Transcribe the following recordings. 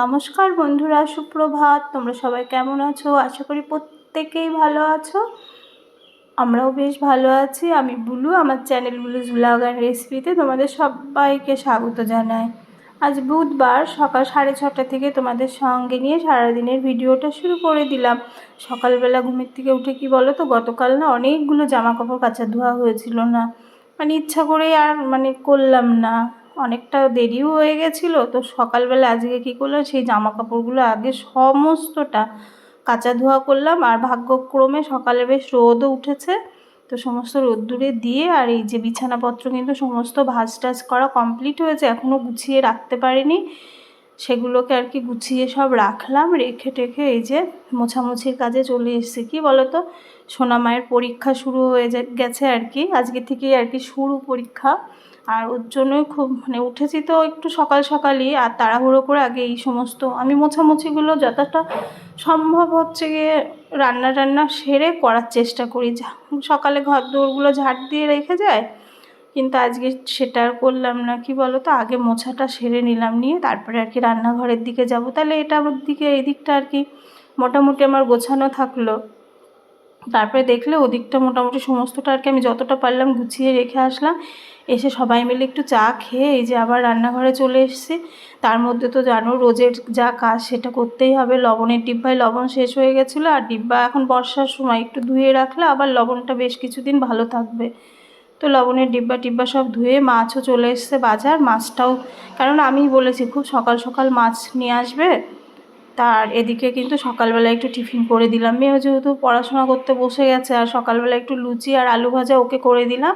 নমস্কার বন্ধুরা, সুপ্রভাত। তোমরা সবাই কেমন আছো? আশা করি প্রত্যেকেই ভালো আছো। আমরাও বেশ ভালো আছি। আমি বুলু, আমার চ্যানেল বুলু জুলাগান রেসিপিতে তোমাদের সবাইকে স্বাগত জানাই। আজ বুধবার সকাল সাড়ে ছটা থেকে তোমাদের সঙ্গে নিয়ে সারাদিনের ভিডিওটা শুরু করে দিলাম। সকালবেলা ঘুমের থেকে উঠে কি বলো তো গতকাল না অনেকগুলো জামা কাপড় কাচা ধোয়া হয়েছিল না। মানে ইচ্ছা করে আর মানে করলাম না। অনেকটা দেরিও হয়ে গেছিল। তো সকালবেলা আজকে কী করলাম? সেই জামা কাপড়গুলো আগে সমস্তটা কাঁচা ধোয়া করলাম আর ভাগ্যক্রমে সকালে বেশ রোদও উঠেছে। তো সমস্ত রোদ্দুরে দিয়ে আর এই যে বিছানাপত্র কিন্তু সমস্ত ভাজ টাজ করা কমপ্লিট হয়েছে এখনও গুছিয়ে রাখতে পারিনি। সেগুলোকে আর কি গুছিয়ে সব রাখলাম রেখে টেখে এই যে মোছামুছির কাজে চলে এসেছি। কি বলতো? সোনা মায়ের পরীক্ষা শুরু হয়ে গেছে আর কি। আজকে থেকেই আর কি শুরু পরীক্ষা। আর ওর জন্যই খুব মানে উঠেছি তো একটু সকাল সকালই, আর তাড়াহুড়ো করে আগে এই সমস্ত আমি মোছামুছিগুলো যতটা সম্ভব হচ্ছে গিয়ে রান্না টান্না সেরে করার চেষ্টা করি। সকালে ঘর দৌড়গুলো ঝাড় দিয়ে রেখে যায়, কিন্তু আজকে সেটা আর করলাম না। কি বলো তো আগে মোছাটা সেরে নিলাম নিয়ে তারপরে আর কি রান্নাঘরের দিকে যাব। তাহলে এটা আমার দিকে, এই দিকটা আর কি মোটামুটি আমার গোছানো থাকল। তারপরে দেখলে ওদিকটা মোটামুটি সমস্তটা আর কি আমি যতটা পারলাম গুছিয়ে রেখে আসলাম। এসে সবাই মিলে একটু চা খেয়ে এই যে আবার রান্নাঘরে চলে এসেছি। তার মধ্যে তো জানো রোজের যা কাজ সেটা করতেই হবে। লবণের ডিব্বায় লবণ শেষ হয়ে গেছিল আর ডিব্বা এখন বর্ষার সময় একটু ধুয়ে রাখলে আবার লবণটা বেশ কিছুদিন ভালো থাকবে। তো লবণের ডিব্বা টিব্বা সব ধুয়ে মাছও চলে এসছে বাজার। মাছটাও, কারণ আমি বলেছি খুব সকাল সকাল মাছ নিয়ে আসবে। তার এদিকে কিন্তু সকালবেলা একটু টিফিন করে দিলাম। মেয়েও যেহেতু পড়াশোনা করতে বসে গেছে, আর সকালবেলা একটু লুচি আর আলু ভাজা ওকে করে দিলাম।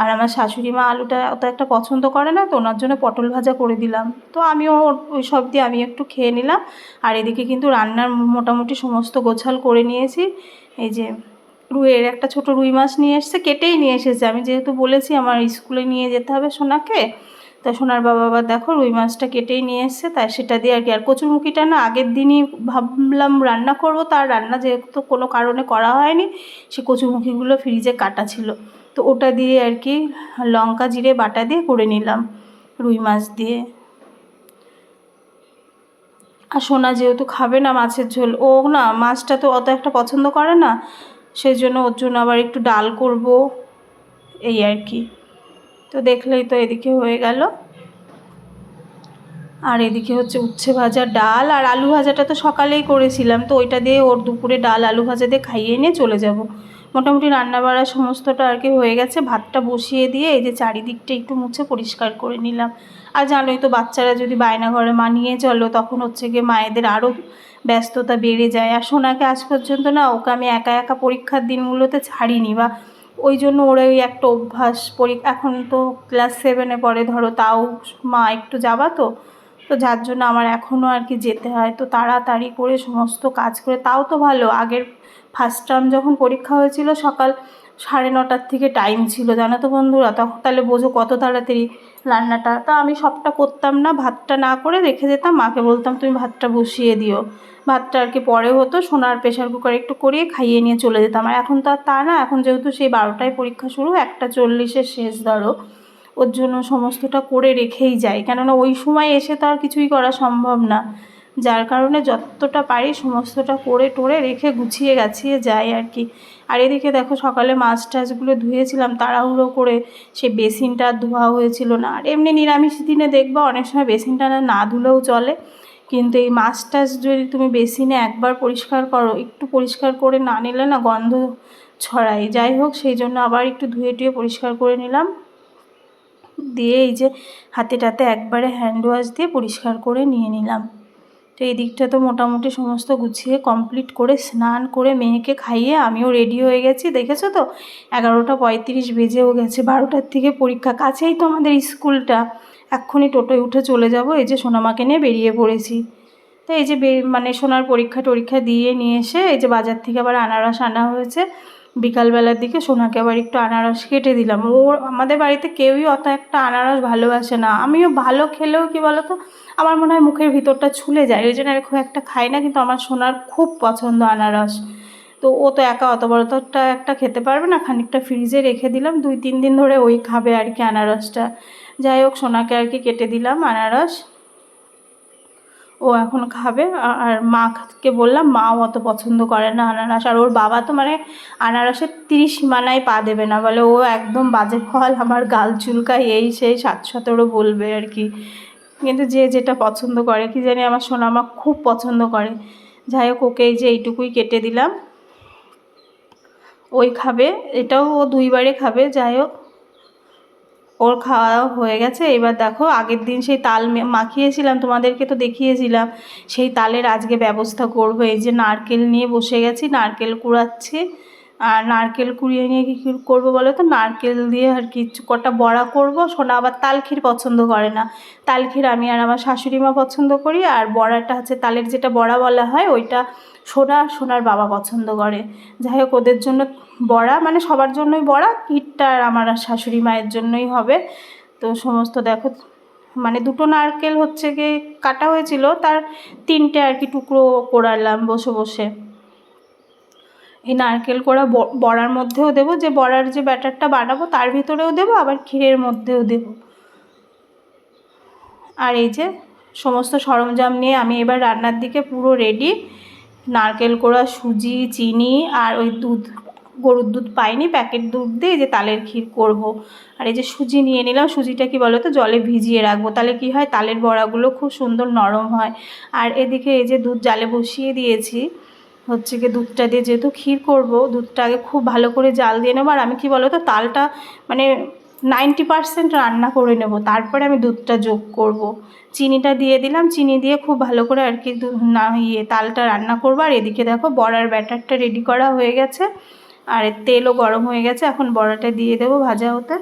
আর আমার শাশুড়ি মা আলুটা অত একটা পছন্দ করে না, তো ওনার জন্য পটল ভাজা করে দিলাম। তো আমিও ওই সব দিয়ে আমি একটু খেয়ে নিলাম। আর এদিকে কিন্তু রান্নার মোটামুটি সমস্ত গোছাল করে নিয়েছি। এই যে রুইয়ের একটা ছোট রুই মাছ নিয়ে এসছে, কেটেই নিয়ে এসেছে। আমি যেহেতু বলেছি আমার স্কুলে নিয়ে যেতে হবে সোনাকে তা সোনার বাবা আবার দেখো রুই মাছটা কেটেই নিয়ে এসছে তাই সেটা দিয়ে আর কি। আর কচুরমুখিটা না আগের দিনই ভাবলাম রান্না করব, তার রান্না যেহেতু কোনো কারণে করা হয়নি, সে কচুরমুখিগুলো ফ্রিজে কাটা ছিল। তো ওটা দিয়ে আর কি লঙ্কা, জিরে, বাটা দিয়ে করে নিলাম রুই মাছ দিয়ে। আর সোনা যেহেতু খাবে না মাছের ঝোল, ও না মাছটা তো অত একটা পছন্দ করে না, সেই জন্য ওর জন্য আবার একটু ডাল করব, এই আর কি। তো দেখলেই তো এদিকে হয়ে গেল। আর এদিকে হচ্ছে উচ্ছে ভাজা ডাল, আর আলু ভাজাটা তো সকালেই করেছিলাম, তো ওইটা দিয়ে ওর দুপুরে ডাল আলু ভাজা দিয়ে খাইয়ে নিয়ে চলে যাব। মোটামুটি রান্না বাড়া সমস্তটা আর কি হয়ে গেছে, ভাতটা বসিয়ে দিয়ে এই যে চারিদিকটা একটু মুছে পরিষ্কার করে নিলাম। আর জানোই তো বাচ্চারা যদি বায়না ঘরে মানিয়ে চলো, তখন হচ্ছে গিয়ে মায়েদের আরও ব্যস্ততা বেড়ে যায়। আর সোনাকে আজ পর্যন্ত না, ওকে আমি একা একা পরীক্ষার দিনগুলোতে ছাড়িনি বা ওই জন্য ওরা ওই একটা অভ্যাস পরি এখন তো ক্লাস সেভেনে পড়ে, ধরো তাও মা একটু যাবা তো তো যার জন্য আমার এখনও আর কি যেতে হয়। তো তাড়াতাড়ি করে সমস্ত কাজ করে, তাও তো ভালো, আগের ফার্স্ট টার্ম যখন পরীক্ষা হয়েছিল সকাল সাড়ে নটার থেকে টাইম ছিল, জানো তো বন্ধুরা? তখন তাহলে বোঝো কত তাড়াতাড়ি রান্নাটা, তা আমি সবটা করতাম না, ভাতটা না করে রেখে যেতাম, মাকে বলতাম, তুমি ভাতটা বসিয়ে দিও। ভাতটা আর কি পরে হতো, সোনার প্রেশার কুকারে একটু করিয়ে খাইয়ে নিয়ে চলে যেতাম। আর এখন তো আর তা না, এখন যেহেতু সেই বারোটায় পরীক্ষা শুরু, একটা চল্লিশের শেষ ধরো, ওর জন্য সমস্তটা করে রেখেই যাই। কেননা ওই সময় এসে তো আর কিছুই করা সম্ভব না। যার কারণে যতটা পারি সমস্তটা করে টোরে রেখে গুছিয়ে গাছিয়ে যাই আর কি। আর এদিকে দেখো সকালে মাছ টাছগুলো ধুয়েছিলাম, তাড়াহুড়ো করে সে বেসিনটা ধোয়া হয়েছিল না। আর এমনি নিরামিষ দিনে দেখবা অনেক সময় বেসিনটা না ধুলেও চলে। কিন্তু এই মাছ টাছ যদি তুমি বেসিনে একবার পরিষ্কার করো, একটু পরিষ্কার করে না নিলে না গন্ধ ছড়ায়। যাই হোক, সেই জন্য আবার একটু ধুয়ে টুয়ে পরিষ্কার করে নিলাম। দিয়ে এই যে হাতে টাতে একবারে হ্যান্ড ওয়াশ দিয়ে পরিষ্কার করে নিয়ে নিলাম। তো এই দিকটা তো মোটামুটি সমস্ত গুছিয়ে কমপ্লিট করে স্নান করে মেয়েকে খাইয়ে আমিও রেডি হয়ে গেছি। দেখেছ তো? এগারোটা পঁয়ত্রিশ বেজেও গেছে। বারোটার থেকে পরীক্ষা। কাছেই তো আমাদের স্কুলটা। এক্ষুনি টোটোয় উঠে চলে যাব, এই যে সোনামাকে নিয়ে বেরিয়ে পড়েছি। তো এই যে মানে সোনার পরীক্ষা টরীক্ষা দিয়ে নিয়ে এসে এই যে বাজার থেকে আবার আনারস আনা হয়েছে। বিকালবেলার দিকে সোনাকে আবার একটু আনারস কেটে দিলাম। ও, আমাদের বাড়িতে কেউই অত একটা আনারস ভালোবাসে না। আমিও ভালো খেলেও কি বলতো, আমার মনে হয় মুখের ভিতরটা ছুলে যায়। ওই জন্য খুব একটা খাই না, কিন্তু আমার সোনার খুব পছন্দ আনারস। তো ও তো একা অত বড় তোরটা একটা খেতে পারবে না, খানিকটা ফ্রিজে রেখে দিলাম। দুই, তিন দিন ধরে ওই খাবে আর কি আনারসটা। যাই হোক, সোনাকে আর কি কেটে দিলাম আনারস। ও এখন খাবে আর মাকে বললাম মাও অত পছন্দ করে না আনারস। আর ওর বাবা তো মানে আনারসের তিরিশ সীমানায় পা দেবে না, বলে ও একদম বাজে ফল, আমার গাল চুলকায়, এই সেই সাত সতেরো বলবে আর কি। কিন্তু যে যেটা পছন্দ করে, কি জানি আমার সোনা মা খুব পছন্দ করে। যাই হোক, ওকে এই যে এইটুকুই কেটে দিলাম। ওই খাবে, এটাও ও দুইবারে খাবে, যাই হোক। ওর খাওয়া হয়ে গেছে। এবার দেখো, আগের দিন সেই তাল মাখিয়েছিলাম, তোমাদেরকে তো দেখিয়েছিলাম। সেই তালের আজকে ব্যবস্থা করব। এই যে নারকেল নিয়ে বসে গেছি, নারকেল কুড়াচ্ছি। আর নারকেল কুড়িয়ে নিয়ে কী করব বলো তো? নারকেল দিয়ে আর কি কটা বড়া করব। সোনা আবার তালক্ষীর পছন্দ করে না। তালক্ষীর আমি আর আমার শাশুড়ি মা পছন্দ করি। আর বড়াটা হচ্ছে তালের যেটা বড়া বলা হয়, ওইটা সোনা সোনার বাবা পছন্দ করে। যাই হোক, ওদের জন্য বড়া মানে সবার জন্যই বড়া, কিটটা আর আমার শাশুড়ি মায়ের জন্যই হবে। তো সমস্ত দেখো মানে দুটো নারকেল হচ্ছে গিয়ে কাটা হয়েছিল, তার তিনটে আর কি টুকরো করালাম বসে বসে। এই নারকেল কোড়া বড়ার মধ্যেও দেবো, যে বড়ার যে ব্যাটারটা বানাবো তার ভিতরেও দেবো, আবার ক্ষীরের মধ্যেও দেবো। আর এই যে সমস্ত সরঞ্জাম নিয়ে আমি এবার রান্নার দিকে পুরো রেডি নারকেল কোড়া, সুজি, চিনি আর ওই দুধ, গরুর দুধ পাইনি প্যাকেট দুধ দিয়ে যে তালের ক্ষীর করব। আর এই যে সুজি নিয়ে নিলাম, সুজিটা কি বলো তো জলে ভিজিয়ে রাখব। তাহলে কি হয়, তালের বড়াগুলো খুব সুন্দর নরম হয়। আর এদিকে এই যে দুধ জালে বসিয়ে দিয়েছি। হচ্ছে কি দুধটা দিয়ে যেহেতু ক্ষীর করব, দুধটা আগে খুব ভালো করে জাল দিয়ে নেব। আর আমি কি বলো তো তালটা মানে নাইনটি পারসেন্ট রান্না করে নেব। তারপরে আমি দুধটা যোগ করব। চিনিটা দিয়ে দিলাম। চিনি দিয়ে খুব ভালো করে আর কি না ইয়ে তালটা রান্না করব। আর এদিকে দেখো বড়ার ব্যাটারটা রেডি করা হয়ে গেছে। আর তেলও গরম হয়ে গেছে। এখন বড়াটা দিয়ে দেবো ভাজা হতে।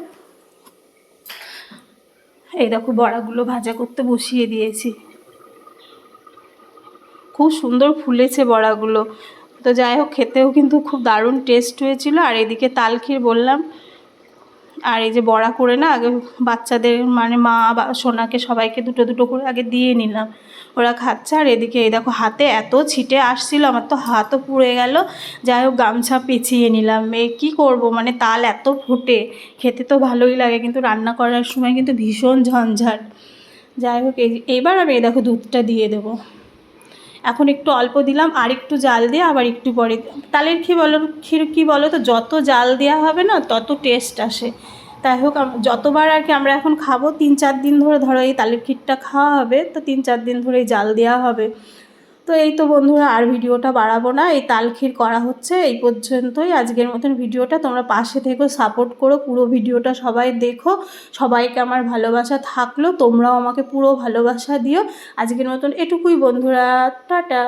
এই দেখো বড়াগুলো ভাজা করতে বসিয়ে দিয়েছি। খুব সুন্দর ফুলেছে বড়াগুলো। তো যাই হোক, খেতেও কিন্তু খুব দারুণ টেস্ট হয়েছিল। আর এদিকে তালক্ষীর বললাম, আর এই যে বড়া করে না, আগে বাচ্চাদের মানে মা বা সোনাকে সবাইকে দুটো দুটো করে আগে দিয়ে নিলাম। ওরা খাচ্ছে, আর এদিকে এই দেখো হাতে এত ছিটে আসছিল, আমার তো হাতও পুড়ে গেল। যাই হোক, গামছা পেঁচিয়ে নিলাম। এ কী করব মানে তাল এত ফোটে, খেতে তো ভালোই লাগে, কিন্তু রান্না করার সময় কিন্তু ভীষণ ঝঞ্ঝাট। যাই হোক, এই- এইবার আমি এই দেখো দুধটা দিয়ে দেবো। এখন একটু অল্প দিলাম, আর একটু জাল দিয়ে আবার একটু পরে তালের ক্ষীর বলো, ক্ষীর কী বলো তো, যত জাল দেওয়া হবে না, তত টেস্ট আসে। তাই হোক যতবার আর কি আমরা এখন খাব, তিন চার দিন ধরে ধরো এই তালের ক্ষীরটা খাওয়া হবে, তো তিন চার দিন ধরে জাল দেওয়া হবে। তো এই তো বন্ধুরা আর ভিডিওটা বাড়াবো না, এই তাল ক্ষীর করা হচ্ছে, এই পর্যন্তই। আজকের মতন ভিডিওটা তোমরা পাশে থেকো, সাপোর্ট করো, পুরো ভিডিওটা সবাই দেখো। সবাইকে আমার ভালোবাসা থাকল, তোমরাও আমাকে পুরো ভালোবাসা দিও। আজকের মতন এটুকুই বন্ধুরা, টাটা।